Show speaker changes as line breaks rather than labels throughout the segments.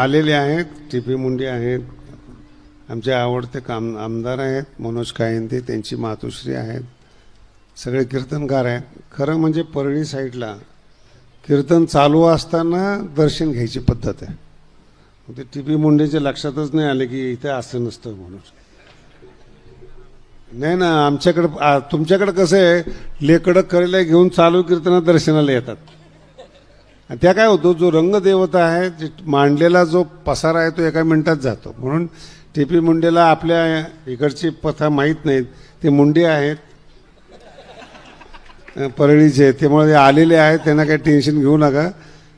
आलेले आहेत T P Munde आहेत आमचे आवडते काम आमदार आहेत मनोज कायंदे त्यांची मातोश्री आहेत. सगळे कीर्तनकार आहेत. खरं म्हणजे परळी साईडला कीर्तन चालू असताना दर्शन घ्यायची पद्धत आहे. मग ते टी पी मुंडेच्या लक्षातच नाही आले की इथे असं नसतं म्हणून. नाही ना आमच्याकडं तुमच्याकडं कसं आहे लेकडं करेला घेऊन चालू कीर्तनात दर्शनाला येतात. आणि त्या काय होतो जो रंगदेवता आहे जे मांडलेला जो पसारा आहे तो एका मिनिटात जातो. म्हणून टी पी मुंडेला आपल्या इकडची पथा माहीत नाहीत. ते मुंडे आहेत. परळीचे त्यामुळे आलेले आहेत. त्यांना काही टेन्शन घेऊ नका.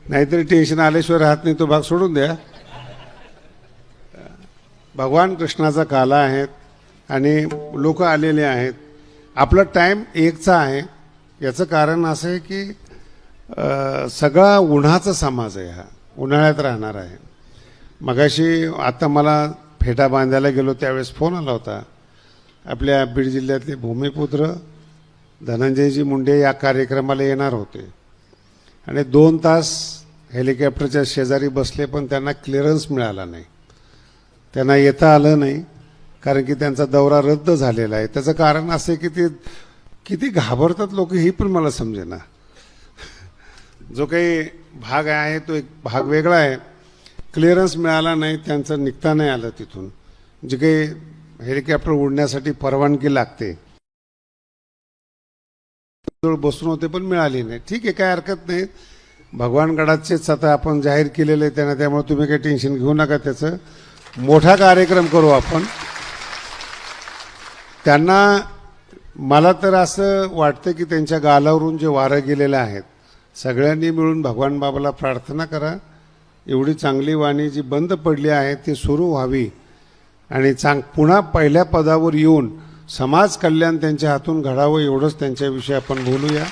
नाहीतरी टेन्शन आल्याशिवाय राहत नाही. तो भाग सोडून द्या. भगवान कृष्णाचा काला आहेत आणि लोक आलेले आहेत. आपला टाईम एकचा आहे. याचं कारण असं आहे की सगळा उन्हाचा समाज आहे हा. उन्हाळ्यात राहणार आहे. मगाशी आता मला फेटा बांधायला गेलो त्यावेळेस फोन आला होता. आपल्या बीड जिल्ह्यातले भूमिपुत्र धनंजयजी मुंडे या कार्यक्रमाला येणार होते. आणि दोन तास हेलिकॉप्टरच्या शेजारी बसले पण त्यांना क्लिअरन्स मिळाला नाही. त्यांना येता आलं नाही कारण की त्यांचा दौरा रद्द झालेला आहे. त्याचं कारण असं आहे की ते किती घाबरतात लोक ही पण मला समजेना. जो काही भाग आहे तो एक भाग वेगळा आहे. क्लिअरन्स मिळाला नाही त्यांचं निघता नाही आलं तिथून. जे काही हेलिकॉप्टर उडण्यासाठी परवानगी लागते. बसून होते पण मिळाली नाही. ठीक आहे काय हरकत नाही. भगवानगडाचेच आता आपण जाहीर केलेले आहे त्यांना त्यामुळे तुम्ही काही टेन्शन घेऊ नका त्याचं. मोठा कार्यक्रम करू आपण. त्यांना मला तर असं वाटतं की त्यांच्या गालावरून जे वारं गेलेलं आहेत सगळ्यांनी मिळून भगवान बाबाला प्रार्थना करा. एवढी चांगली वाणी जी बंद पडली आहे ती सुरू व्हावी. आणि चांग पुन्हा पहिल्या पदावर येऊन समाज कल्याण त्यांच्या हातून घडावं एवढंच त्यांच्याविषयी आपण बोलूया.